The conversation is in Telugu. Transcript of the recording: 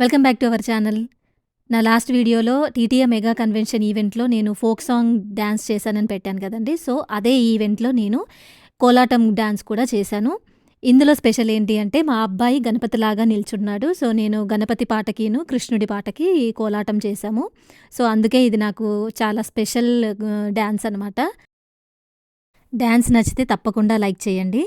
Welcome back to our channel. నా లాస్ట్ వీడియోలో టీటీఏ మెగా కన్వెన్షన్ ఈవెంట్‌లో నేను ఫోక్ సాంగ్ డ్యాన్స్ చేశానని పెట్టాను కదండీ! సో, అదే ఈవెంట్‌లో నేను కోలాటం డ్యాన్స్ కూడా చేశాను. ఇందులో స్పెషల్ ఏంటి అంటే మా అబ్బాయి గణపతిలాగా నిల్చున్నాడు. సో, నేను గణపతి పాటకిను, కృష్ణుడి పాటకి కోలాటం చేశాము. సో, అందుకే ఇది నాకు చాలా స్పెషల్ డ్యాన్స్ అనమాట. డ్యాన్స్ నచ్చితే తప్పకుండా లైక్ చేయండి.